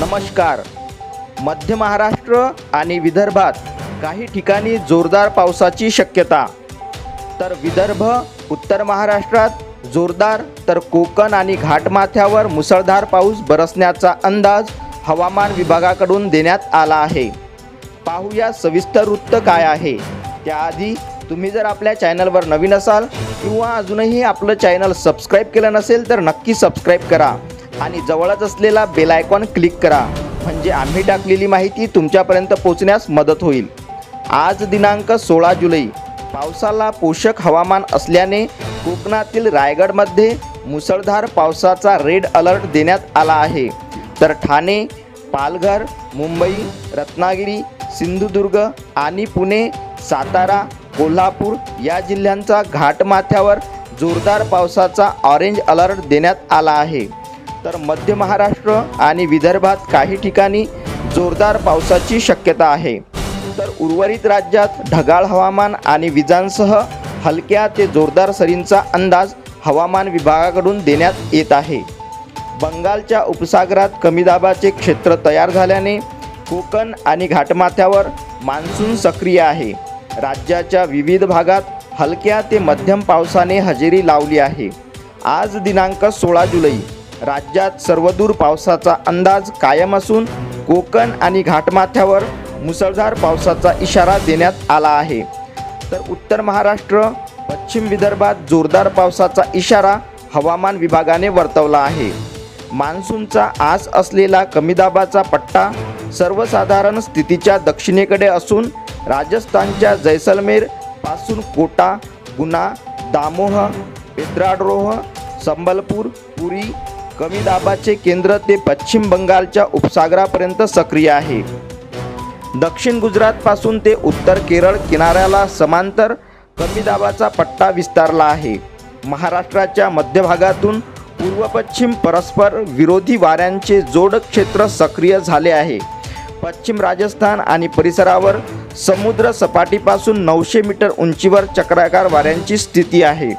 नमस्कार. मध्य महाराष्ट्र आणि विदर्भात काही ठिकाणी जोरदार पावसाची शक्यता. तर विदर्भ उत्तर महाराष्ट्रात जोरदार तर कोकण आणि घाटमाथ्यावर मुसळधार पाऊस बरसण्याचा अंदाज हवामान विभागाकडून देण्यात आला आहे. पाहूया सविस्तर वृत्त काय आहे. त्याआधी तुम्ही जर आपल्या चॅनलवर नवीन असाल किंवा अजूनही आपलं चॅनल सबस्क्राईब केलं नसेल तर नक्की सबस्क्राईब करा. आणि जवळच असलेला बेल आयकॉन क्लिक करा. म्हणजे आम्ही टाकलेली माहिती तुमच्यापर्यंत पोहोचण्यास मदत होईल. आज दिनांक सोळा जुलै. पावसाला पोषक हवामान असल्याने कोकणातील रायगडमध्ये मुसळधार पावसाचा रेड अलर्ट देण्यात आला आहे. तर ठाणे पालघर मुंबई रत्नागिरी सिंधुदुर्ग आणि पुणे सातारा कोल्हापूर या जिल्ह्यांचा घाटमाथ्यावर जोरदार पावसाचा ऑरेंज अलर्ट देण्यात आला आहे. तर मध्य महाराष्ट्र आणि विदर्भात काही ठिकाणी जोरदार पावसाची शक्यता आहे. तर उर्वरित राज्यात ढगाळ हवामान आणि विजांसह हलक्या ते जोरदार सरींचा अंदाज हवामान विभागाकडून देण्यात येत आहे. बंगालच्या उपसागरात कमी दाबाचे क्षेत्र तयार झाल्याने कोकण आणि घाटमाथ्यावर मान्सून सक्रिय आहे. राज्याच्या विविध भागात हलक्या ते मध्यम पावसाने हजेरी लावली आहे. आज दिनांक सोळा जुलै राज्यात सर्वदूर पावसाचा अंदाज कायम असून कोकण आणि घाटमाथ्यावर मुसळधार पावसाचा इशारा देण्यात आला आहे. तर उत्तर महाराष्ट्र पश्चिम विदर्भात जोरदार पावसाचा इशारा हवामान विभागाने वर्तवला आहे. मान्सूनचा आस असलेला कमी दाबाचा पट्टा सर्वसाधारण स्थितीच्या दक्षिणेकडे असून राजस्थानच्या जैसलमेरपासून कोटा गुना दामोह पेद्राडरोह संबलपूर पुरी कमी दाबाचे केंद्र ते पश्चिम बंगालच्या उपसागरापर्यंत सक्रिय आहे. दक्षिण गुजरातपासून ते उत्तर केरळ किनाऱ्याला समांतर कमी दाबाचा पट्टा विस्तारला आहे. महाराष्ट्राच्या मध्यभागातून पूर्व पश्चिम परस्पर विरोधी वाऱ्यांचे जोड क्षेत्र सक्रिय झाले आहे. पश्चिम राजस्थान आणि परिसरावर समुद्र सपाटीपासून नऊशे मीटर उंचीवर चक्राकार वाऱ्यांची स्थिती आहे.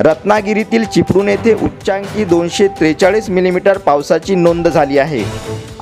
रत्नागिरीतील चिपळूण येथे उच्चांकी दोनशे त्रेचाळीस मिलीमीटर पावसाची नोंद झाली आहे.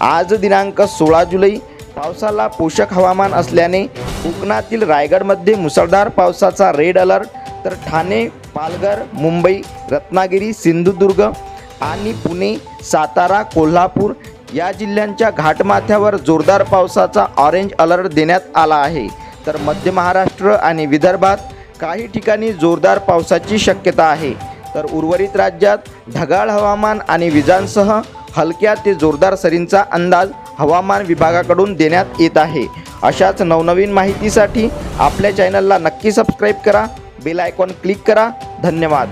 आज दिनांक सोळा जुलै पावसाला पोषक हवामान असल्याने कोकणातील रायगडमध्ये मुसळधार पावसाचा रेड अलर्ट तर ठाणे पालघर मुंबई रत्नागिरी सिंधुदुर्ग आणि पुणे सातारा कोल्हापूर या जिल्ह्यांच्या घाटमाथ्यावर जोरदार पावसाचा ऑरेंज अलर्ट देण्यात आला आहे. तर मध्य महाराष्ट्र आणि विदर्भात काही ठिकाणी जोरदार पावसाची शक्यता आहे. तर उर्वरित राज्यात ढगाळ हवामान आणि विजांसह हलक्या ते जोरदार सरींचा अंदाज हवामान विभागाकडून देण्यात येत आहे. अशाच नवनवीन माहितीसाठी आपल्या चॅनलला नक्की सबस्क्राईब करा बेल आयकॉन क्लिक करा. धन्यवाद.